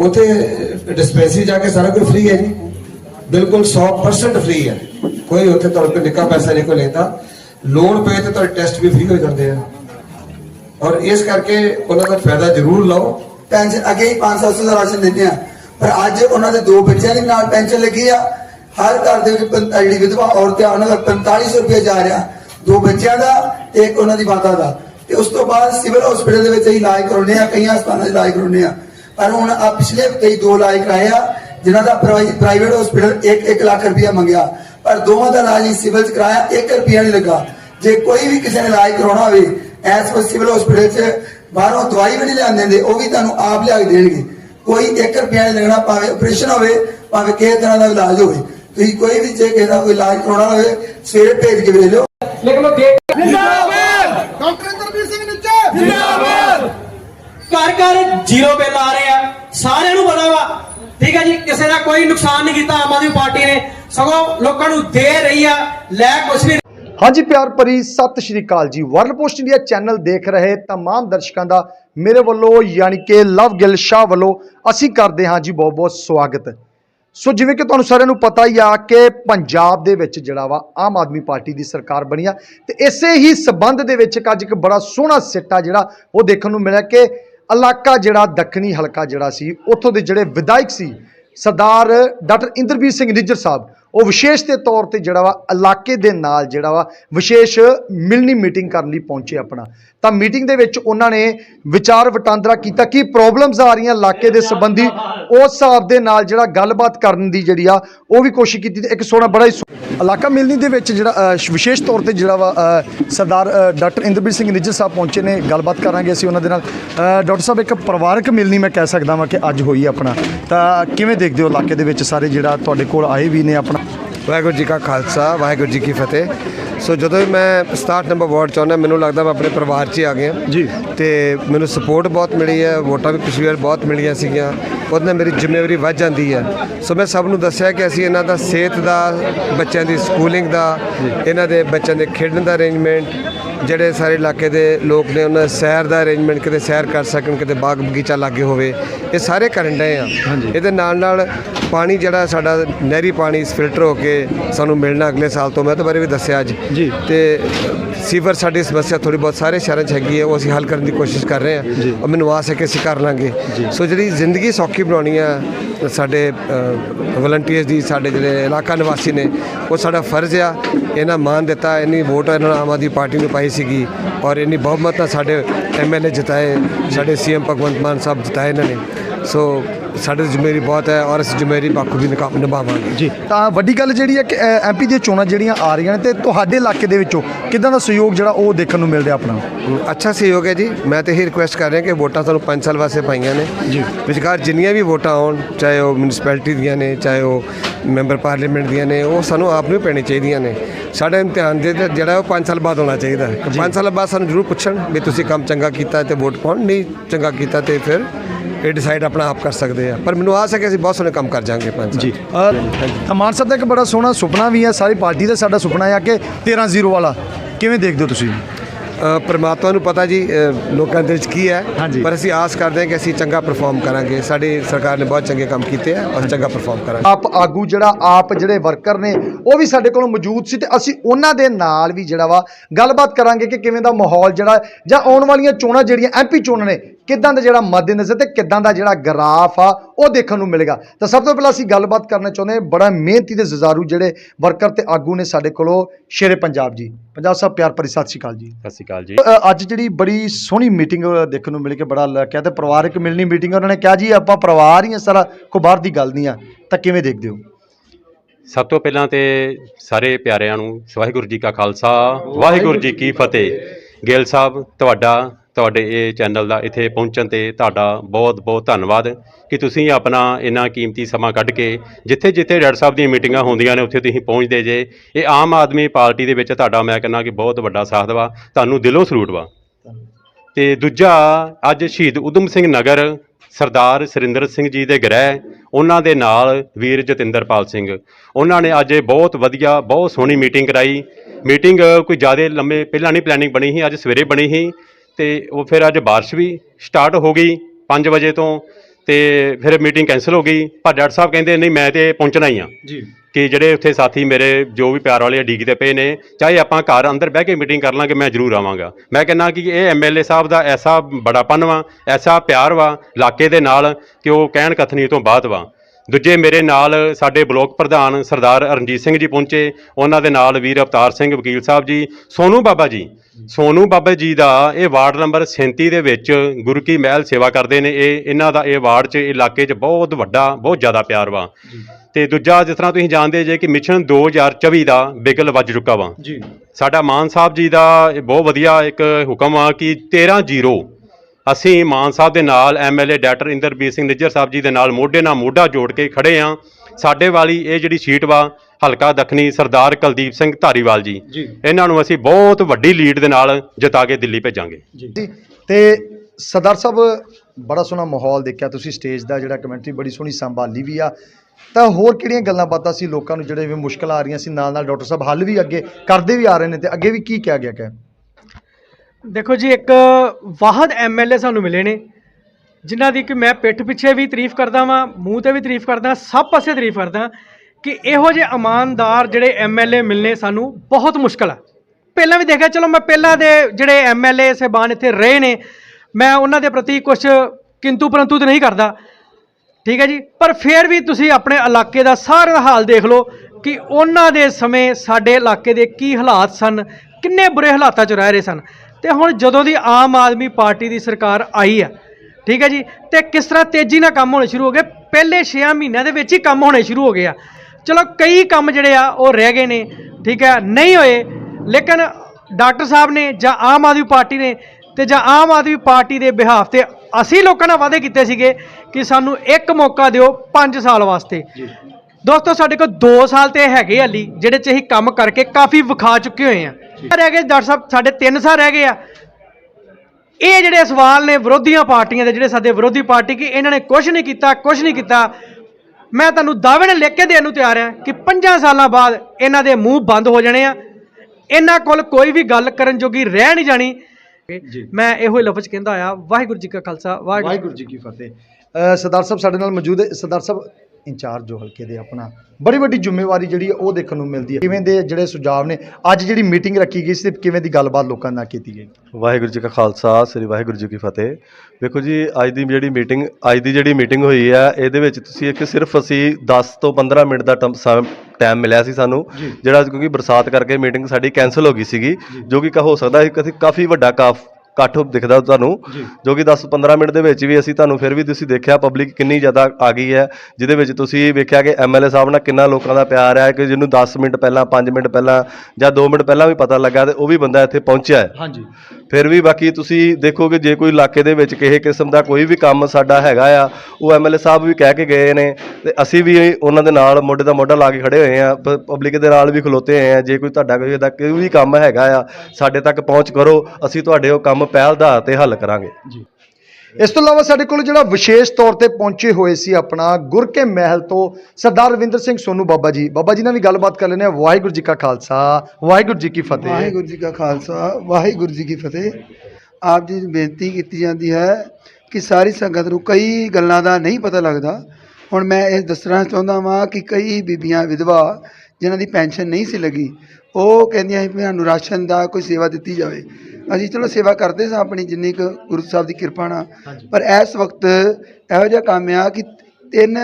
ਉਥੇ ਡਿਸਪੈਂਸਰੀ ਜਾ ਕੇ ਸਾਰਾ ਕੁਝ ਫ੍ਰੀ ਹੈ ਜੀ। ਬਿਲਕੁਲ 100% ਫ੍ਰੀ ਹੈ। ਕੋਈ ਉੱਥੇ ਤੁਹਾਡੇ ਕੋਲ ਨਿੱਕਾ ਪੈਸਾ ਨਹੀਂ, ਕੋਈ ਲੈਂਦਾ। ਲੋਨ ਪਏ ਤੇ ਤੁਹਾਡੇ ਟੈਸਟ ਵੀ ਫ੍ਰੀ ਹੋ ਜਾਂਦੇ ਆ। ਔਰ ਇਸ ਕਰਕੇ ਉਹਨਾਂ ਦਾ ਫਾਇਦਾ ਜ਼ਰੂਰ ਲਓ। ਪੈਨਸ਼ਨ ਅੱਗੇ ਹੀ 500 ਦਾ ਰਾਸ਼ਨ ਦਿੰਦੇ ਆ। ਪਰ ਅੱਜ ਉਹਨਾਂ ਦੇ ਦੋ ਬੱਚਿਆਂ ਦੇ ਨਾਲ ਪੈਨਸ਼ਨ ਲੱਗੀ ਆ। ਹਰ ਘਰ ਦੇ ਵਿੱਚ ਪੰ- ਜਿਹੜੀ ਵਿਧਵਾ ਔਰਤ ਆ, ਉਹਨਾਂ ਦਾ 4500 ਰੁਪਏ ਜਾ ਰਿਹਾ। ਦੋ ਬੱਚਿਆਂ ਦਾ ਤੇ ਇੱਕ ਉਹਨਾਂ ਦੀ ਮਾਤਾ ਦਾ। ਤੇ ਉਸ ਤੋਂ ਬਾਅਦ ਸਿਵਲ ਹਸਪੀਟਲ ਦੇ ਵਿੱਚ ਹੀ ਇਲਾਜ ਕਰਾਉਂਦੇ ਆ, ਕਈਆਂ ਹਸਪਤਾਲਾਂ 'ਚ ਇਲਾਜ ਕਰਾਉਂਦੇ ਆ। ਪਰ ਹੁਣ ਆ ਪਿਛਲੇ ਕਈ ਦੋ ਇਲਾਜ ਕਰਾਏ ਜਿਨ੍ਹਾਂ ਦਾ ਪ੍ਰਾਈਵੇਟ ਹਸਪੀਟਲ 1-1 ਲੱਖ ਰੁਪਇਆ ਮੰਗਿਆ। ਪਰ ਦੋਵਾਂ ਦਾ ਇਲਾਜ ਸਿਵਲ 'ਚ ਕਰਾਇਆ 1 ਰੁਪਿਆ ਨਹੀਂ ਲੱਗਾ। ਜੇ ਕੋਈ ਵੀ ਕਿਸੇ ਨੇ ਇਲਾਜ ਕਰਾਉਣਾ ਹੋਵੇ, ਐਸ ਪਰ ਸਿਵਲ ਹਸਪੀਟਲ 'ਚ ਬਾਹਰੋਂ ਦਵਾਈ ਵੀ ਨਹੀਂ ਲਿਆਉਂਦੇ ਦਿੰਦੇ ਉਹ ਵੀ ਤੁਹਾਨੂੰ ਆਪ ਲਿਆ ਕੇ ਦੇਣਗੇ। ਕੋਈ 1 ਰੁਪਿਆ ਨਹੀਂ ਲੱਗਣਾ, ਭਾਵੇਂ ਆਪਰੇਸ਼ਨ ਹੋਵੇ, ਭਾਵੇਂ ਕਿਸੇ ਤਰ੍ਹਾਂ ਦਾ ਇਲਾਜ ਹੋਵੇ। ਤੁਸੀਂ ਕੋਈ ਵੀ ਜੇ ਕਿਸੇ ਦਾ ਕੋਈ ਇਲਾਜ ਕਰਾਉਣਾ ਹੋਵੇ, ਸਵੇਰੇ ਭੇਜ ਕੇ ਵੇਖ ਲਓ। ਲੇਕਿਨ ਉਹ ਦੇਖ ਡਾਕਟਰ ਇੰਦਰਵੀਰ ਸਿੰਘ ਨਿੱਜੇ ਜਿੰਦਾਬਾਦ ਘਰ ਘਰ ਜ਼ੀਰੋ ਬਿੱਲ ਆ ਰਹੇ ਆ ਸਾਰਿਆਂ ਨੂੰ ਪਤਾ ਵਾ ਠੀਕ ਹੈ ਜੀ ਕਿਸੇ ਦਾ ਕੋਈ ਨੁਕਸਾਨ ਨਹੀਂ ਕੀਤਾ ਆਮ ਆਦਮੀ ਪਾਰਟੀ ਨੇ ਸਗੋਂ ਲੋਕਾਂ ਨੂੰ ਦੇ ਰਹੀ ਆ ਲੈ ਕੁਛ ਵੀ ਹਾਂਜੀ ਪਿਆਰ ਭਰੀ ਸਤਿ ਸ਼੍ਰੀ ਅਕਾਲ ਜੀ ਵਰਲਡ ਪੋਸਟ ਇੰਡੀਆ ਚੈਨਲ ਦੇਖ ਰਹੇ तमाम ਦਰਸ਼ਕਾਂ ਦਾ ਮੇਰੇ ਵੱਲੋਂ ਯਾਨੀ ਕਿ ਲਵ ਗਿੱਲ ਸ਼ਾਹ ਵੱਲੋਂ ਅਸੀਂ ਕਰਦੇ ਹਾਂ ਜੀ ਬਹੁਤ ਬਹੁਤ ਸਵਾਗਤ ਸੋ ਜਿਵੇਂ ਕਿ ਤੁਹਾਨੂੰ ਸਾਰਿਆਂ ਨੂੰ ਪਤਾ ਹੀ ਆ ਕਿ ਪੰਜਾਬ ਦੇ ਵਿੱਚ ਜਿਹੜਾ ਵਾ ਆਮ ਆਦਮੀ ਪਾਰਟੀ ਦੀ ਸਰਕਾਰ ਬਣੀ ਆ ਤੇ ਇਸੇ ਹੀ ਸਬੰਧ ਦੇ ਵਿੱਚ ਇੱਕ ਅੱਜ ਇੱਕ ਬੜਾ ਸੋਹਣਾ ਸਿੱਟਾ ਜਿਹੜਾ ਉਹ ਦੇਖਣ ਨੂੰ ਮਿਲਿਆ ਕਿ ਇਲਾਕਾ ਜਿਹੜਾ ਦੱਖਣੀ ਹਲਕਾ ਜਿਹੜਾ ਸੀ, ਉੱਥੋਂ ਦੇ ਜਿਹੜੇ ਵਿਧਾਇਕ ਸੀ, ਸਰਦਾਰ ਡਾਕਟਰ ਇੰਦਰਬੀਰ ਸਿੰਘ ਨਿੱਜਰ ਸਾਹਿਬ, ਉਹ ਵਿਸ਼ੇਸ਼ ਦੇ ਤੌਰ ਤੇ ਜਿਹੜਾ ਵਾ ਇਲਾਕੇ ਦੇ ਨਾਲ ਜਿਹੜਾ ਵਾ ਵਿਸ਼ੇਸ਼ ਮਿਲਣੀ ਮੀਟਿੰਗ ਕਰਨ ਲਈ ਪਹੁੰਚੇ ਆਪਣਾ। ਤਾਂ ਮੀਟਿੰਗ ਦੇ ਵਿੱਚ ਉਹਨਾਂ ਨੇ ਵਿਚਾਰ ਵਟਾਂਦਰਾ ਕੀਤਾ ਕਿ ਪ੍ਰੋਬਲਮਸ ਆ ਰਹੀਆਂ ਇਲਾਕੇ ਦੇ ਸੰਬੰਧੀ, ਉਸ ਹਿਸਾਬ ਦੇ ਨਾਲ ਜਿਹੜਾ ਗੱਲਬਾਤ ਕਰਨ ਦੀ ਜਿਹੜੀ ਆ, ਉਹ ਵੀ ਕੋਸ਼ਿਸ਼ ਕੀਤੀ ਤੇ ਇੱਕ ਸੋਹਣਾ ਬੜਾ ਹੀ ਇਲਾਕਾ ਮਿਲਣੀ ਦੇ ਵਿੱਚ ਜਿਹੜਾ ਵਿਸ਼ੇਸ਼ ਤੌਰ ਤੇ ਜਿਹੜਾ ਵਾ ਸਰਦਾਰ ਡਾਕਟਰ ਇੰਦਰਬੀਰ ਸਿੰਘ ਨਿੱਜਰ ਸਾਹਿਬ ਪਹੁੰਚੇ ਨੇ, ਗੱਲਬਾਤ ਕਰਾਂਗੇ ਅਸੀਂ ਉਹਨਾਂ ਦੇ ਨਾਲ। ਡਾਕਟਰ ਸਾਹਿਬ, ਇੱਕ ਪਰਿਵਾਰਕ ਮਿਲਣੀ ਮੈਂ ਕਹਿ ਸਕਦਾ ਵਾਂ ਕਿ ਅੱਜ ਹੋਈ ਆਪਣਾ। ਤਾਂ ਕਿਵੇਂ ਦੇਖਦੇ ਹੋ ਇਲਾਕੇ ਦੇ ਵਿੱਚ ਸਾਰੇ ਜਿਹੜਾ ਤੁਹਾਡੇ ਕੋਲ ਆਏ ਵੀ ਨੇ ਆਪਣਾ? ਵਾਹਿਗੁਰੂ ਜੀ ਕਾ ਖਾਲਸਾ, ਵਾਹਿਗੁਰੂ ਜੀ ਕੀ ਫਤਿਹ। ਸੋ ਜਦੋਂ ਵੀ ਮੈਂ 67 ਨੰਬਰ ਵਾਰਡ ਚ ਆਉਂਦਾ ਮੈਨੂੰ ਲੱਗਦਾ ਮੈਂ ਆਪਣੇ ਪਰਿਵਾਰ 'ਚ ਹੀ ਆ ਗਿਆ ਜੀ। ਤੇ ਮੈਨੂੰ ਸਪੋਰਟ ਬਹੁਤ ਮਿਲੀ ਹੈ ਵੋਟਾਂ ਵੀ ਪਿਛਲੀ ਵਾਰ ਬਹੁਤ ਮਿਲੀਆਂ ਸੀਗੀਆਂ ਉਹਦੇ ਨਾਲ ਮੇਰੀ ਜ਼ਿੰਮੇਵਾਰੀ ਵੱਧ ਜਾਂਦੀ ਹੈ। ਸੋ ਮੈਂ ਸਭ ਨੂੰ ਦੱਸਿਆ ਕਿ ਅਸੀਂ ਇਹਨਾਂ ਦਾ ਸਿਹਤ ਦਾ ਬੱਚਿਆਂ ਦੀ ਸਕੂਲਿੰਗ ਦਾ ਇਹਨਾਂ ਦੇ ਬੱਚਿਆਂ ਦੇ ਖੇਡਣ ਦਾ ਅਰੇਂਜਮੈਂਟ ਜਿਹੜੇ ਸਾਰੇ ਇਲਾਕੇ ਦੇ ਲੋਕ ਨੇ ਉਹਨਾਂ ਸੈਰ ਦਾ ਅਰੇਂਜਮੈਂਟ ਕਿਤੇ ਸੈਰ ਕਰ ਸਕਣ ਕਿਤੇ ਬਾਗ ਬਗੀਚਾ ਲਾਗੇ ਹੋਵੇ ਇਹ ਸਾਰੇ ਕਰਨ ਡਏ ਆ। ਇਹਦੇ ਨਾਲ ਨਾਲ ਪਾਣੀ ਜਿਹੜਾ ਸਾਡਾ ਨਹਿਰੀ ਪਾਣੀ ਫਿਲਟਰ ਹੋ ਕੇ ਸਾਨੂੰ ਮਿਲਣਾ ਅਗਲੇ ਸਾਲ ਤੋਂ ਮੈਂ ਤਾਂ ਬਾਰੇ ਵੀ ਦੱਸਿਆ ਅੱਜ। ਜੀ। ਤੇ ਸੀਵਰ ਸਾਡੀ ਸਮੱਸਿਆ ਥੋੜੀ ਬਹੁਤ ਸਾਰੇ ਸ਼ਹਿਰਾਂ 'ਚ ਹੈਗੀ ਹੈ ਉਹ ਅਸੀਂ ਹੱਲ ਕਰਨ ਦੀ ਕੋਸ਼ਿਸ਼ ਕਰ ਰਹੇ ਹਾਂ ਔਰ ਮੈਨੂੰ ਆਸ ਹੈ ਕਿ ਅਸੀਂ ਕਰ ਲਾਂਗੇ। ਸੋ ਜਿਹੜੀ ਜ਼ਿੰਦਗੀ ਸੌਖੀ ਬਣਾਉਣੀ ਆ ਸਾਡੇ ਵਲੰਟੀਅਰਸ ਦੀ ਸਾਡੇ ਜਿਹੜੇ ਇਲਾਕਾ ਨਿਵਾਸੀ ਨੇ ਉਹ ਸਾਡਾ ਫਰਜ਼ ਆ ਇਹਨਾਂ ਮਾਨ ਦਿੱਤਾ ਇੰਨੀ ਵੋਟ ਇਹਨਾਂ ਆਮ ਆਦਮੀ ਪਾਰਟੀ ਨੂੰ ਪਾਈ ਸੀਗੀ ਔਰ ਇੰਨੀ ਬਹੁਮਤ ਨਾਲ ਸਾਡੇ ਐਮਐਲਏ ਜਿਤਾਏ ਸਾਡੇ ਸੀਐਮ ਭਗਵੰਤ ਮਾਨ ਸਾਹਿਬ ਜਿਤਾਏ ਇਹਨਾਂ ਨੇ। ਸੋ ਸਾਡੇ ਜ਼ਿੰਮੇਵਾਰੀ ਬਹੁਤ ਹੈ ਔਰ ਅਸੀਂ ਜ਼ਿੰਮੇਵਾਰੀ ਬਾਖੂਬੀ ਨਿਭਾ- ਨਿਭਾਵਾਂਗੇ। ਜੀ ਤਾਂ ਵੱਡੀ ਗੱਲ ਜਿਹੜੀ ਹੈ ਕਿ ਐਮਪੀ ਦੀਆਂ ਚੋਣਾਂ ਜਿਹੜੀਆਂ ਆ ਰਹੀਆਂ ਨੇ ਤੇ ਤੁਹਾਡੇ ਇਲਾਕੇ ਦੇ ਵਿੱਚੋਂ ਕਿਦਾਂ ਦਾ ਸਹਿਯੋਗ ਜਿਹੜਾ ਉਹ ਦੇਖਣ ਨੂੰ ਮਿਲ ਰਿਹਾ ਆਪਣਾ? ਅੱਛਾ ਸਹਿਯੋਗ ਹੈ ਜੀ। ਮੈਂ ਤੇ ਇਹ ਰਿਕੁਐਸਟ ਕਰ ਰਿਹਾ ਕਿ ਵੋਟਾਂ ਤੁਹਾਨੂੰ 5 ਸਾਲ ਵਾਸਤੇ ਪਾਈਆਂ ਨੇ। ਜੀ। ਵਿਚਕਾਰ ਜਿੰਨੀਆਂ ਵੀ ਵੋਟਾਂ ਆਉਣ ਚਾਹੇ ਉਹ ਮਿਊਨਿਸਪੈਲਿਟੀ ਦੀਆਂ ਨੇ ਚਾਹੇ ਉਹ ਮੈਂਬਰ ਪਾਰਲੀਮੈਂਟ ਦੀਆਂ ਨੇ ਉਹ ਸਾਨੂੰ ਆਪ ਨੂੰ ਪੈਣੀ ਚਾਹੀਦੀਆਂ ਨੇ। ਸਾਡਾ ਇਮਤਿਹਾਨ ਦੇ ਤੇ ਜਿਹੜਾ ਉਹ 5 ਸਾਲ ਬਾਅਦ ਹੋਣਾ ਚਾਹੀਦਾ। ਹੈ 5 ਸਾਲ ਬਾਅਦ ਸਾਨੂੰ ਜ਼ਰੂਰ ਪੁੱਛਣ ਵੀ ਤੁਸੀਂ ਕੰਮ ਚੰਗਾ ਕੀਤਾ ਤੇ ਵੋਟ ਪਾਉਣ ਨਹੀਂ ਚੰਗਾ ਕੀਤਾ ਤੇ ਫਿਰ ਇਹ ਡਿਸਾਈਡ ਆਪਣਾ ਆਪ ਕਰ ਸਕਦੇ ਆ। ਪਰ ਮੈਨੂੰ ਆਸ ਹੈ ਕਿ ਅਸੀਂ ਬਹੁਤ ਸੋਹਣੇ ਕੰਮ ਕਰ ਜਾਾਂਗੇ 5 ਸਾਲ। ਜੀ। ਤਾਂ ਮਾਨ ਸਾਹਿਬ ਦਾ ਇੱਕ ਬੜਾ ਸੋਹਣਾ ਸੁਪਨਾ ਵੀ ਹੈ ਸਾਰੀ ਪਾਰਟੀ ਦਾ ਸਾਡਾ ਸੁਪਨਾ ਹੈ ਕਿ 13-0 ਵਾਲਾ। ਕਿਵੇਂ ਦੇਖਦੇ ਹੋ ਤੁਸੀਂ? ਅ, ਪ੍ਰਮਾਤਮਾ ਨੂੰ ਪਤਾ ਜੀ ਅ, ਲੋਕਾਂ ਦੇ ਵਿੱਚ ਕੀ ਹੈ। ਹਾਂਜੀ। ਪਰ ਅਸੀਂ ਆਸ ਕਰਦੇ ਹਾਂ ਕਿ ਅਸੀਂ ਚੰਗਾ ਪਰਫਾਰਮ ਕਰਾਂਗੇ। ਸਾਡੀ ਸਰਕਾਰ ਨੇ ਬਹੁਤ ਚੰਗੇ ਕੰਮ ਕੀਤੇ ਆ ਔਰ ਚੰਗਾ ਪਰਫਾਰਮ ਕਰਾਂਗੇ। ਆਪ ਆਗੂ ਜਿਹੜਾ ਆਪ ਜਿਹੜੇ ਵਰਕਰ ਨੇ ਉਹ ਵੀ ਸਾਡੇ ਕੋਲ ਮੌਜੂਦ ਸੀ ਤੇ ਅਸੀਂ ਉਹਨਾਂ ਦੇ ਨਾਲ ਵੀ ਜਿਹੜਾ ਵਾ ਗੱਲਬਾਤ ਕਰਾਂਗੇ ਕਿ ਕਿਵੇਂ ਦਾ ਮਾਹੌਲ ਜਿਹੜਾ ਜਾਂ ਆਉਣ ਵਾਲੀਆਂ ਚੋਣਾਂ ਜਿਹੜੀਆਂ ਐਮਪੀ ਚੋਣਾਂ ਨੇ ਕਿੱਦਾਂ ਦਾ ਜਿਹੜਾ ਮੱਦੇਨਜ਼ਰ ਤੇ ਕਿੱਦਾਂ ਦਾ ਜਿਹੜਾ ਗ੍ਰਾਫ ਆ ਉਹ ਦੇਖਣ ਨੂੰ ਮਿਲੇਗਾ। ਤਾਂ ਸਭ ਤੋਂ ਪਹਿਲਾਂ ਅਸੀਂ ਗੱਲਬਾਤ ਕਰਨਾ ਚਾਹੁੰਦੇ ਹਾਂ ਬੜਾ ਮਿਹਨਤੀ ਤੇ ਜ਼ਜ਼ਾਰੂ ਜਿਹੜੇ ਵਰਕਰ ਤੇ ਆਗੂ ਨੇ ਸਾਡੇ ਕੋਲੋਂ ਸ਼ੇਰੇ ਪੰਜਾਬ ਜੀ। ਪੰਜਾਬ ਸਾਹਿਬ ਪਿਆਰ ਭਰੀ ਸਤਿ ਸ਼੍ਰੀ ਅਕਾਲ ਜੀ। ਸਤਿ ਸ਼੍ਰੀ ਅਕਾਲ ਜੀ। ਅੱਜ ਜਿਹੜੀ ਬੜੀ ਸੋਹਣੀ ਮੀਟਿੰਗ ਦੇਖਣ ਨੂੰ ਮਿਲੀ ਕਿ ਬੜਾ ਲ- ਕਹਿੰਦੇ ਪਰਿਵਾਰਕ ਮਿਲਣੀ ਮੀਟਿੰਗ ਉਹਨਾਂ ਨੇ ਕਿਹਾ ਜੀ ਆਪਾਂ ਪਰਿਵਾਰ ਹੀ ਆ ਸਾਰਾ ਕੋਈ ਬਾਹਰ ਦੀ ਗੱਲ ਨਹੀਂ ਆ। ਤਾਂ ਕਿਵੇਂ ਦੇਖਦੇ ਹੋ? ਸਭ ਤੋਂ ਪਹਿਲਾਂ ਤੇ ਸਾਰੇ ਪਿਆਰਿਆਂ ਨੂੰ ਵਾਹਿਗੁਰੂ ਜੀ ਕਾ ਖਾਲਸਾ ਵਾਹਿਗੁਰੂ ਜੀ ਕੀ ਫਤਿਹ। ਗਿੱਲ ਸਾਹਿਬ ਤੁਹਾਡਾ ਤੁਹਾਡੇ ਇਹ ਚੈਨਲ ਦਾ ਇੱਥੇ ਪਹੁੰਚਣ ਤੇ ਤੁਹਾਡਾ ਬਹੁਤ ਬਹੁਤ ਧੰਨਵਾਦ ਕਿ ਤੁਸੀਂ ਆਪਣਾ ਇੰਨਾ ਕੀਮਤੀ ਸਮਾਂ ਕੱਢ ਕੇ ਜਿੱਥੇ ਜਿੱਥੇ ਡਾਕਟਰ ਸਾਹਿਬ ਦੀਆਂ ਮੀਟਿੰਗਾਂ ਹੁੰਦੀਆਂ ਨੇ, ਉੱਥੇ ਤੁਸੀਂ ਪਹੁੰਚਦੇ ਜੇ। ਇਹ ਆਮ ਆਦਮੀ ਪਾਰਟੀ ਦੇ ਵਿੱਚ ਤੁਹਾਡਾ ਮੈਂ ਕਹਿੰਦਾ ਕਿ ਬਹੁਤ ਵੱਡਾ ਸਾਥ ਵਾ। ਤੁਹਾਨੂੰ ਦਿਲੋਂ ਸਲੂਟ ਵਾ। ਤੇ ਦੂਜਾ, ਅੱਜ ਸ਼ਹੀਦ ਉਦਮ ਸਿੰਘ ਨਗਰ ਸਰਦਾਰ ਸੁਰਿੰਦਰ ਸਿੰਘ ਜੀ ਦੇ ਗ੍ਰਹਿ, ਉਹਨਾਂ ਦੇ ਨਾਲ ਵੀਰ ਜਤਿੰਦਰਪਾਲ ਸਿੰਘ। ਉਹਨਾਂ ਨੇ ਅੱਜ ਬਹੁਤ ਵਧੀਆ, ਬਹੁਤ ਸੋਹਣੀ ਮੀਟਿੰਗ ਕਰਾਈ। ਮੀਟਿੰਗ ਕੋਈ ਜ਼ਿਆਦਾ ਲੰਮੇ, ਪਹਿਲਾਂ ਨਹੀਂ ਪਲੈਨਿੰਗ ਬਣੀ ਸੀ, ਅੱਜ ਸਵੇਰੇ ਬਣੀ ਸੀ। ਤੇ ਉਹ ਫਿਰ ਅੱਜ ਬਾਰਿਸ਼ ਵੀ ਸਟਾਰਟ ਹੋ ਗਈ 5 ਵਜੇ ਤੋਂ ਤੇ ਫਿਰ ਮੀਟਿੰਗ ਕੈਨਸਲ ਹੋ ਗਈ। ਪਰ ਡਾਕਟਰ ਸਾਹਿਬ ਕਹਿੰਦੇ ਨਹੀਂ ਮੈਂ ਤੇ ਪਹੁੰਚਣਾ ਹੀ ਆ। ਜੀ। ਕਿ ਜਿਹੜੇ ਉੱਥੇ ਸਾਥੀ ਮੇਰੇ ਜੋ ਵੀ ਪਿਆਰ ਵਾਲੇ ਡੀਗਦੇ ਪਏ ਨੇ ਚਾਹੇ ਆਪਾਂ ਘਰ ਅੰਦਰ ਬਹਿ ਕੇ ਮੀਟਿੰਗ ਕਰ ਲਾਂਗੇ ਮੈਂ ਜ਼ਰੂਰ ਆਵਾਂਗਾ। ਮੈਂ ਕਹਿੰਦਾ ਕਿ ਇਹ ਐਮਐਲਏ ਸਾਹਿਬ ਦਾ ਐਸਾ ਬੜਾਪਨ ਵਾ ਐਸਾ ਪਿਆਰ ਵਾ ਇਲਾਕੇ ਦੇ ਨਾਲ ਕਿ ਉਹ ਕਹਿਣ ਕਥਨੀ ਤੋਂ ਬਾਅਦ ਵਾ। ਦੂਜੇ ਮੇਰੇ ਨਾਲ ਸਾਡੇ ਬਲਾਕ ਪ੍ਰਧਾਨ ਸਰਦਾਰ ਰਣਜੀਤ ਸਿੰਘ ਜੀ ਪਹੁੰਚੇ ਉਹਨਾਂ ਦੇ ਨਾਲ ਵੀਰ ਅਵਤਾਰ ਸਿੰਘ ਵਕੀਲ ਸਾਹਿਬ ਜੀ ਸੋਨੂ ਬਾਬਾ ਜੀ। ਸੋਨੂ ਬਾਬਾ ਜੀ ਦਾ ਇਹ ਵਾਰਡ ਨੰਬਰ 37 ਦੇ ਵਿੱਚ ਗੁਰੂ ਕੀ ਮਹਿਲ ਸੇਵਾ ਕਰਦੇ ਨੇ। ਇਹ ਇਹਨਾਂ ਦਾ ਇਹ ਵਾਰਡ 'ਚ ਇਲਾਕੇ 'ਚ ਬਹੁਤ ਵੱਡਾ ਬਹੁਤ ਜ਼ਿਆਦਾ ਪਿਆਰ ਵਾ। ਤੇ ਦੂਜਾ ਜਿਸ ਤਰ੍ਹਾਂ ਤੁਸੀਂ ਜਾਣਦੇ ਜੇ ਕਿ ਮਿਸ਼ਨ 2024 ਦਾ ਬਿਗਲ ਵੱਜ ਚੁੱਕਾ ਵਾ। ਜੀ। ਸਾਡਾ ਮਾਨ ਸਾਹਿਬ ਜੀ ਦਾ ਬਹੁਤ ਵਧੀਆ ਇੱਕ ਹੁਕਮ ਆ ਕਿ 13-0 ਅਸੀਂ ਮਾਨ ਸਾਹਿਬ ਦੇ ਨਾਲ ਐਮਐਲਏ ਡਾਕਟਰ ਇੰਦਰਬੀਰ ਸਿੰਘ ਨਿੱਜਰ ਸਾਹਿਬ ਜੀ ਦੇ ਨਾਲ ਮੋਢੇ ਨਾਲ ਮੋਢਾ ਜੋੜ ਕੇ ਖੜੇ ਆ। ਸਾਡੇ ਵਾਲੀ ਇਹ ਜਿਹੜੀ ਸੀਟ ਵਾ ਹਲਕਾ ਦੱਖਣੀ ਸਰਦਾਰ ਕੁਲਦੀਪ ਸਿੰਘ ਧਾਰੀਵਾਲ ਜੀ। ਇਹਨਾਂ ਨੂੰ ਅਸੀਂ ਬਹੁਤ ਵੱਡੀ ਲੀਡ ਦੇ ਨਾਲ ਜਿਤਾ ਕੇ ਦਿੱਲੀ ਭੇਜਾਂਗੇ। ਜੀ। ਤੇ ਸਰਦਾਰ ਸਾਹਿਬ ਬੜਾ ਸੋਹਣਾ ਮਾਹੌਲ ਦੇਖਿਆ ਤੁਸੀਂ ਸਟੇਜ ਦਾ ਜਿਹੜਾ ਕਮੈਂਟਰੀ ਬੜੀ ਸੋਹਣੀ ਸੰਭਾਲੀ ਵੀ ਆ। ਤਾਂ ਹੋਰ ਕਿਹੜੀਆਂ ਗੱਲਾਂ ਬਾਤਾਂ ਸੀ ਲੋਕਾਂ ਨੂੰ ਜਿਹੜੇ ਵੀ ਮੁਸ਼ਕਲ ਆ ਰਹੀਆਂ ਸੀ ਨਾਲ ਨਾਲ ਡਾਕਟਰ ਸਾਹਿਬ ਹੱਲ ਵੀ ਅੱਗੇ ਕਰਦੇ ਵੀ ਆ ਰਹੇ ਨੇ ਤੇ ਅੱਗੇ ਵੀ ਕੀ ਕਿਹਾ ਗਿਆ ਕਿ ਦੇਖੋ ਜੀ, ਇੱਕ ਵਾਹਦ ਐਮਐਲਏ ਸਾਨੂੰ ਮਿਲੇ ਨੇ, ਜਿਨ੍ਹਾਂ ਦੀ ਕਿ ਮੈਂ ਪਿੱਠ ਪਿੱਛੇ ਵੀ ਤਾਰੀਫ ਕਰਦਾ ਵਾਂ, ਮੂੰਹ ਤੇ ਵੀ ਤਾਰੀਫ ਕਰਦਾ, ਸਭ ਪਾਸੇ ਤਾਰੀਫ ਕਰਦਾ ਕਿ ਇਹੋ ਜਿਹੇ ਇਮਾਨਦਾਰ ਜਿਹੜੇ ਐਮਐਲਏ ਮਿਲਨੇ ਸਾਨੂੰ ਬਹੁਤ ਮੁਸ਼ਕਲ ਆ। ਪਹਿਲਾਂ ਵੀ ਦੇਖਿਆ, ਚਲੋ ਮੈਂ ਪਹਿਲਾਂ ਦੇ ਜਿਹੜੇ ਐਮਐਲਏ ਸਹਿਬਾਨ ਇੱਥੇ ਰਹੇ ਨੇ, ਮੈਂ ਉਹਨਾਂ ਦੇ ਪ੍ਰਤੀ ਕੁਝ ਕਿੰਤੂ ਪਰੰਤੂ ਤੇ ਨਹੀਂ ਕਰਦਾ, ਠੀਕ ਹੈ ਜੀ, ਪਰ ਫਿਰ ਵੀ ਤੁਸੀਂ ਆਪਣੇ ਇਲਾਕੇ ਦਾ ਸਾਰਾ ਹਾਲ ਦੇਖ ਲਓ ਕਿ ਉਹਨਾਂ ਦੇ ਸਮੇਂ ਸਾਡੇ ਇਲਾਕੇ ਦੇ ਕੀ ਹਾਲਾਤ ਸਨ, ਕਿੰਨੇ ਬੁਰੇ ਹਾਲਾਤਾਂ 'ਚ ਰਹਿ ਰਹੇ ਸਨ। ਤੇ ਹੁਣ ਜਦੋਂ ਦੀ ਆਮ ਆਦਮੀ ਪਾਰਟੀ ਦੀ ਸਰਕਾਰ ਆਈ ਆ ਠੀਕ ਹੈ ਜੀ ਤੇ ਕਿਸ ਤਰ੍ਹਾਂ ਤੇਜ਼ੀ ਨਾਲ ਕੰਮ ਹੋਣੇ ਸ਼ੁਰੂ ਹੋ ਗਏ? ਪਹਿਲੇ 6 ਮਹੀਨਿਆਂ ਦੇ ਵਿੱਚ ਹੀ ਕੰਮ ਹੋਣੇ ਸ਼ੁਰੂ ਹੋ ਗਏ ਆ। ਚਲੋ ਕਈ ਕੰਮ ਜਿਹੜੇ ਆ ਉਹ ਰਹਿ ਗਏ ਨੇ ਠੀਕ ਹੈ ਨਹੀਂ ਹੋਏ ਲੇਕਿਨ ਡਾਕਟਰ ਸਾਹਿਬ ਨੇ ਜਾਂ ਆਮ ਆਦਮੀ ਪਾਰਟੀ ਨੇ ਤੇ ਜਾਂ ਆਮ ਆਦਮੀ ਪਾਰਟੀ ਦੇ ਬਿਹਾਫ ਤੇ ਅਸੀਂ ਲੋਕਾਂ ਨਾਲ ਵਾਅਦੇ ਕੀਤੇ ਸੀਗੇ ਕਿ ਸਾਨੂੰ ਇੱਕ ਮੌਕਾ ਦਿਓ 5 ਸਾਲ ਵਾਸਤੇ। ਦੋਸਤੋ ਸਾਡੇ ਕੋਲ 2 ਸਾਲ ਤੇ ਹੈਗੇ ਹਾਲੀ ਜਿਹੜੇ ਚ ਅਸੀਂ ਕੰਮ ਕਰਕੇ ਕਾਫੀ ਵਿਖਾ ਚੁੱਕੇ ਹੋਏ ਆ। ਰਹਿ ਗਏ? ਡਾਕਟਰ ਸਾਹਿਬ ਸਾਡੇ 3 ਸਾਲ ਰਹਿ ਗਏ ਆ। ਇਹ ਜਿਹੜੇ ਸਵਾਲ ਨੇ ਵਿਰੋਧੀਆਂ ਪਾਰਟੀਆਂ ਦੇ ਜਿਹੜੇ ਸਾਡੇ ਵਿਰੋਧੀ ਪਾਰਟੀ ਕਿ ਇਹਨਾਂ ਨੇ ਕੁਝ ਨਹੀਂ ਕੀਤਾ ਕੁਝ ਨਹੀਂ ਕੀਤਾ। ਮੈਂ ਤੁਹਾਨੂੰ ਦਾਅਵੇ ਨਾਲ ਲਿਖ ਕੇ ਦੇਣ ਨੂੰ ਤਿਆਰ ਹਾਂ ਕਿ 5 ਸਾਲਾਂ ਬਾਅਦ ਇਹਨਾਂ ਦੇ ਮੂੰਹ ਬੰਦ ਹੋ ਜਾਣੇ ਆ। ਇਹਨਾਂ ਕੋਲ ਕੋਈ ਵੀ ਗੱਲ ਕਰਨ ਜੋਗੀ ਰਹਿ ਨਹੀਂ ਜਾਣੀ। ਮੈਂ ਇਹੋ ਹੀ ਲਫ਼ਜ਼ ਕਹਿੰਦਾ ਆ ਵਾਹਿਗੁਰੂ ਜੀ ਕਾ ਖਾਲਸਾ ਵਾਹਿਗੁਰੂ ਜੀ ਕੀ ਫਤਿਹ। ਸਰਦਾਰ ਸਾਹਿਬ ਸਾਡੇ ਨਾਲ ਮੌਜੂਦ ਹੈ। ਸਰਦਾਰ ਸਾਹਿਬ ਇੰਚਾਰਜ ਜੋ ਹਲਕੇ ਦੇ ਆਪਣਾ ਬੜੀ ਵੱਡੀ ਜ਼ਿੰਮੇਵਾਰੀ ਜਿਹੜੀ ਉਹ ਦੇਖਣ ਨੂੰ ਮਿਲਦੀ ਹੈ। ਕਿਵੇਂ ਦੇ ਜਿਹੜੇ ਸੁਝਾਅ ਨੇ ਅੱਜ ਜਿਹੜੀ ਮੀਟਿੰਗ ਰੱਖੀ ਗਈ ਸੀ ਤੇ ਕਿਵੇਂ ਦੀ ਗੱਲਬਾਤ ਲੋਕਾਂ ਨਾਲ ਕੀਤੀ ਗਈ? ਵਾਹਿਗੁਰੂ ਜੀ ਕਾ ਖਾਲਸਾ ਸ੍ਰੀ ਵਾਹਿਗੁਰੂ ਜੀ ਕੀ ਫਤਿਹ। ਵੇਖੋ ਜੀ ਅੱਜ ਦੀ ਜਿਹੜੀ ਮੀਟਿੰਗ ਅੱਜ ਦੀ ਜਿਹੜੀ ਮੀਟਿੰਗ ਹੋਈ ਹੈ ਇਹਦੇ ਵਿੱਚ ਤੁਸੀਂ ਇੱਕ ਸਿਰਫ ਅਸੀਂ 10 ਤੋਂ 15 ਮਿੰਟ ਦਾ ਟਾਈਮ ਮਿਲਿਆ ਸੀ ਸਾਨੂੰ ਜਿਹੜਾ ਕਿਉਂਕਿ ਬਰਸਾਤ ਕਰਕੇ ਮੀਟਿੰਗ ਸਾਡੀ ਕੈਨਸਲ ਹੋ ਗਈ ਸੀਗੀ ਜੋ। ਕਿ ਹੋ ਸਕਦਾ ਹੈ ਕਿ ਕਾਫੀ ਵੱਡਾ ਕਾਫ ਇਕੱਠ ਦਿਖਦਾ ਤੁਹਾਨੂੰ ਜੋ। ਕਿ 10-15 ਮਿੰਟ ਦੇ ਵਿੱਚ ਵੀ ਅਸੀਂ ਤੁਹਾਨੂੰ ਫਿਰ ਵੀ ਤੁਸੀਂ ਦੇਖਿਆ ਪਬਲਿਕ ਕਿੰਨੀ ਜ਼ਿਆਦਾ ਆ ਗਈ ਹੈ ਜਿਹਦੇ ਵਿੱਚ ਤੁਸੀਂ ਵੇਖਿਆ ਕਿ ਐਮਐਲਏ ਸਾਹਿਬ ਨਾਲ ਕਿੰਨਾ ਲੋਕਾਂ ਦਾ ਪਿਆਰ ਹੈ ਕਿ ਜਿਹਨੂੰ 10 ਮਿੰਟ ਪਹਿਲਾਂ 5 ਮਿੰਟ ਪਹਿਲਾਂ ਜਾਂ 2 ਮਿੰਟ ਪਹਿਲਾਂ ਵੀ ਪਤਾ ਲੱਗਾ ਤੇ ਉਹ ਵੀ ਬੰਦਾ ਇੱਥੇ ਪਹੁੰਚਿਆ ਹੈ। ਹਾਂਜੀ। ਫਿਰ ਵੀ ਬਾਕੀ ਤੁਸੀਂ ਦੇਖੋਗੇ ਜੇ ਕੋਈ ਇਲਾਕੇ ਦੇ ਵਿੱਚ ਕਿਸੇ ਕਿਸਮ ਦਾ ਕੋਈ ਵੀ ਕੰਮ ਸਾਡਾ ਹੈਗਾ ਆ, ਉਹ ਐਮਐਲਏ ਸਾਹਿਬ ਵੀ ਕਹਿ ਕੇ ਗਏ ਨੇ ਤੇ ਅਸੀਂ ਵੀ ਉਹਨਾਂ ਦੇ ਨਾਲ ਮੋਢੇ ਦਾ ਮੋਢਾ ਲਾ ਕੇ ਖੜੇ ਹੋਏ ਆ ਪਬਲਿਕ ਦੇ ਨਾਲ ਵੀ ਖਲੋਤੇ ਹੋਏ ਆ, ਜੇ ਕੋਈ ਤੁਹਾਡਾ ਕੋਈ ਇਹਦਾ ਕੋਈ ਵੀ ਕੰਮ ਹੈਗਾ ਆ, ਸਾਡੇ ਤੱਕ ਪਹੁੰਚ ਕਰੋ, ਅਸੀਂ ਤੁਹਾਡੇ ਉਹ ਕੰਮ ਪਹਿਲ ਦਾ ਤੇ ਹੱਲ ਕਰਾਂਗੇ। ਜੀ। ਇਸ ਤੋਂ ਇਲਾਵਾ ਸਾਡੇ ਕੋਲ ਜਿਹੜਾ ਵਿਸ਼ੇਸ਼ ਤੌਰ ਤੇ ਪਹੁੰਚੇ ਹੋਏ ਸੀ ਆਪਣਾ ਗੁਰ ਕੇ ਮਹਿਲ ਤੋਂ ਸਰਦਾਰ ਰਵਿੰਦਰ ਸਿੰਘ ਸੋਨੂ ਬਾਬਾ ਜੀ। ਬਾਬਾ ਜੀ ਨਾਲ ਵੀ ਗੱਲਬਾਤ ਕਰ ਲੈਂਦੇ ਆ ਵਾਹਿਗੁਰੂ ਜੀ ਕਾ ਖਾਲਸਾ, ਵਾਹਿਗੁਰੂ ਜੀ ਕੀ ਫਤਿਹ। ਵਾਹਿਗੁਰੂ ਜੀ ਕਾ ਖਾਲਸਾ, ਵਾਹਿਗੁਰੂ ਜੀ ਕੀ ਫਤਿਹ। ਆਪ ਜੀ ਨੂੰ ਬੇਨਤੀ ਕੀਤੀ ਜਾਂਦੀ ਹੈ ਕਿ ਸਾਰੀ ਸੰਗਤ ਨੂੰ ਕਈ ਗੱਲਾਂ ਦਾ ਨਹੀਂ ਪਤਾ ਲੱਗਦਾ। ਹੁਣ ਮੈਂ ਇਹ ਦੱਸਣਾ ਚਾਹੁੰਦਾ ਵਾਂ ਕਿ ਕਈ ਬੀਬੀਆਂ, ਵਿਧਵਾ ਜਿਨ੍ਹਾਂ ਦੀ ਪੈਨਸ਼ਨ ਨਹੀਂ ਸੀ ਲੱਗੀ ਉਹ ਕਹਿੰਦੀਆਂ ਸੀ ਵੀ ਸਾਨੂੰ ਰਾਸ਼ਨ ਦਾ ਕੋਈ ਸੇਵਾ ਦਿੱਤੀ ਜਾਵੇ। ਅਸੀਂ ਚਲੋ ਸੇਵਾ ਕਰਦੇ ਸਾਂ ਆਪਣੀ ਜਿੰਨੀ ਕੁ ਗੁਰੂ ਸਾਹਿਬ ਦੀ ਕਿਰਪਾ ਨਾਲ ਪਰ ਇਸ ਵਕਤ ਇਹੋ ਜਿਹਾ ਕੰਮ ਆ ਕਿ ਤਿੰਨ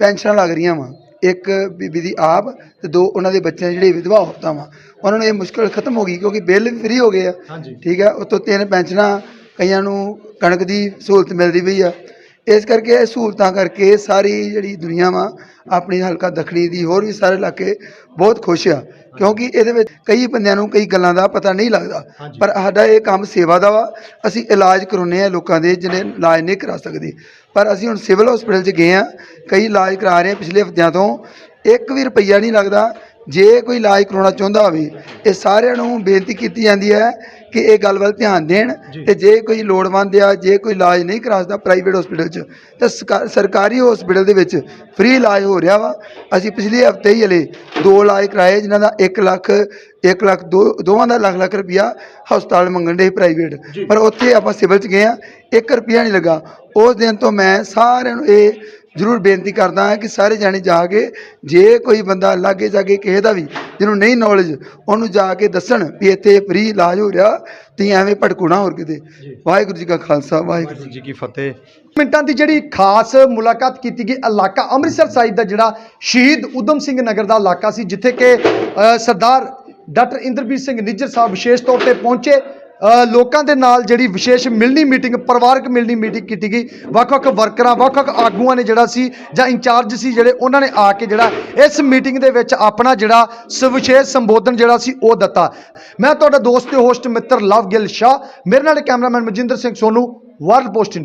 ਪੈਨਸ਼ਨਾਂ ਲੱਗ ਰਹੀਆਂ ਵਾ। ਇੱਕ ਬੀਬੀ ਦੀ ਆਪ ਤੇ ਦੋ ਉਹਨਾਂ ਦੇ ਬੱਚੇ ਜਿਹੜੇ ਵਿਧਵਾ ਔਰਤਾਂ ਵਾ। ਉਹਨਾਂ ਨੂੰ ਇਹ ਮੁਸ਼ਕਲ ਖਤਮ ਹੋ ਗਈ ਕਿਉਂਕਿ ਬਿੱਲ ਵੀ ਫ੍ਰੀ ਹੋ ਗਏ ਆ। ਠੀਕ ਹੈ ਉਤੋਂ ਤਿੰਨ ਪੈਨਸ਼ਨਾਂ ਕਈਆਂ ਨੂੰ ਕਣਕ ਦੀ ਸਹੂਲਤ ਮਿਲਦੀ ਪਈ ਆ। ਇਸ ਕਰਕੇ ਇਹ ਸਹੂਲਤਾਂ ਕਰਕੇ ਸਾਰੀ ਜਿਹੜੀ ਦੁਨੀਆ ਵਾ ਆਪਣੀ ਹਲਕਾ ਦੱਖਣੀ ਦੀ ਹੋਰ ਵੀ ਸਾਰੇ ਇਲਾਕੇ ਬਹੁਤ ਖੁਸ਼ ਆ। ਕਿਉਂਕਿ ਇਹਦੇ ਵਿੱਚ ਕਈ ਬੰਦਿਆਂ ਨੂੰ ਕਈ ਗੱਲਾਂ ਦਾ ਪਤਾ ਨਹੀਂ ਲੱਗਦਾ। ਪਰ ਸਾਡਾ ਇਹ ਕੰਮ ਸੇਵਾ ਦਾ ਵਾ। ਅਸੀਂ ਇਲਾਜ ਕਰਾਉਂਦੇ ਆ ਲੋਕਾਂ ਦੇ ਜਿਹਨੇ ਇਲਾਜ ਨਹੀਂ ਕਰਾ ਸਕਦੇ। ਪਰ ਅਸੀਂ ਹੁਣ ਸਿਵਲ ਹਸਪੀਟਲ 'ਚ ਗਏ ਆ ਕਈ ਇਲਾਜ ਕਰਾ ਰਹੇ ਆ ਪਿਛਲੇ ਹਫ਼ਤਿਆਂ ਤੋਂ। ਇੱਕ ਵੀ ਰੁਪਈਆ ਨਹੀਂ ਲੱਗਦਾ। ਜੇ ਕੋਈ ਇਲਾਜ ਕਰਾਉਣਾ ਚਾਹੁੰਦਾ ਹੋਵੇ ਇਹ ਸਾਰਿਆਂ ਨੂੰ ਬੇਨਤੀ ਕੀਤੀ ਜਾਂਦੀ ਹੈ ਕਿ ਇਹ ਗੱਲ ਵੱਲ ਧਿਆਨ ਦੇਣ ਤੇ ਜੇ ਕੋਈ ਲੋੜਵੰਦ ਆ ਜੇ ਕੋਈ ਇਲਾਜ ਨਹੀਂ ਕਰਾ ਸਕਦਾ ਪ੍ਰਾਈਵੇਟ ਹਸਪੀਟਲ 'ਚ ਤਾਂ ਸਰਕਾ- ਸਰਕਾਰੀ ਹਸਪੀਟਲ ਦੇ ਵਿੱਚ ਫ੍ਰੀ ਇਲਾਜ ਹੋ ਰਿਹਾ ਵਾ। ਅਸੀਂ ਪਿਛਲੇ ਹਫ਼ਤੇ ਹੀ ਹਲੇ ਦੋ ਇਲਾਜ ਕਰਾਏ ਜਿਨ੍ਹਾਂ ਦਾ 1 ਲੱਖ 1 ਲੱਖ ਦੋ ਦੋਵਾਂ ਦਾ ਲੱਖ ਲੱਖ ਰੁਪਿਆ ਹਸਪਤਾਲ ਮੰਗਣ ਦੇ ਪ੍ਰਾਈਵੇਟ ਪਰ ਉੱਥੇ ਆਪਾਂ ਸਿਵਲ 'ਚ ਗਏ ਆ 1 ਰੁਪਿਆ ਨਹੀਂ ਲੱਗਾ। ਉਸ ਦਿਨ ਤੋਂ ਮੈਂ ਸਾਰਿਆਂ ਨੂੰ ਇਹ ਜ਼ਰੂਰ ਬੇਨਤੀ ਕਰਦਾ ਹਾਂ ਕਿ ਸਾਰੇ ਜਾਣੇ ਜਾ ਕੇ ਜੇ ਕੋਈ ਬੰਦਾ ਲਾਗੇ ਜਾਗੇ ਕਿਸੇ ਦਾ ਵੀ ਜਿਹਨੂੰ ਨਹੀਂ ਨੌਲੇਜ ਉਹਨੂੰ ਜਾ ਕੇ ਦੱਸਣ ਵੀ ਇੱਥੇ ਫ੍ਰੀ ਇਲਾਜ ਹੋ ਰਿਹਾ ਤੇ ਐਵੇਂ ਭਟਕੂਣਾ ਹੋਰ ਕਿਤੇ। ਵਾਹਿਗੁਰੂ ਜੀ ਕਾ ਖਾਲਸਾ ਵਾਹਿਗੁਰੂ ਜੀ ਕੀ ਫਤਿਹ। ਮਿੰਟਾਂ ਦੀ ਜਿਹੜੀ ਖਾਸ ਮੁਲਾਕਾਤ ਕੀਤੀ ਗਈ ਇਲਾਕਾ ਅੰਮ੍ਰਿਤਸਰ ਸਾਹਿਬ ਦਾ ਜਿਹੜਾ ਸ਼ਹੀਦ ਉਦਮ ਸਿੰਘ ਨਗਰ ਦਾ ਇਲਾਕਾ ਸੀ ਜਿੱਥੇ ਕਿ ਸਰਦਾਰ ਡਾਕਟਰ ਇੰਦਰਬੀਰ ਸਿੰਘ ਨਿੱਜਰ ਸਾਹਿਬ ਵਿਸ਼ੇਸ਼ ਤੌਰ ਤੇ ਪਹੁੰਚੇ। ਲੋਕਾਂ ਦੇ ਨਾਲ ਜਿਹੜੀ ਵਿਸ਼ੇਸ਼ ਮਿਲਣੀ ਮੀਟਿੰਗ, ਪਰਿਵਾਰਕ ਮਿਲਣੀ ਮੀਟਿੰਗ ਕੀਤੀ ਗਈ। ਵੱਖ-ਵੱਖ ਵਰਕਰਾਂ, ਵੱਖ-ਵੱਖ ਆਗੂਆਂ ਨੇ ਜਿਹੜਾ ਸੀ, ਜਾਂ ਇੰਚਾਰਜ ਸੀ ਜਿਹੜੇ, ਉਹਨਾਂ ਨੇ ਆ ਕੇ ਜਿਹੜਾ ਇਸ ਮੀਟਿੰਗ ਦੇ ਵਿੱਚ ਆਪਣਾ ਜਿਹੜਾ ਸਵਿਸ਼ੇਸ਼ ਸੰਬੋਧਨ ਜਿਹੜਾ ਸੀ, ਉਹ ਦਿੱਤਾ। ਮੈਂ ਤੁਹਾਡਾ ਦੋਸਤ ਤੇ ਹੋਸਟ ਮਿੱਤਰ ਲਵ ਗਿੱਲ ਸ਼ਾਹ। ਮੇਰੇ ਨਾਲ cameraman Manjinder Singh Sonu World Post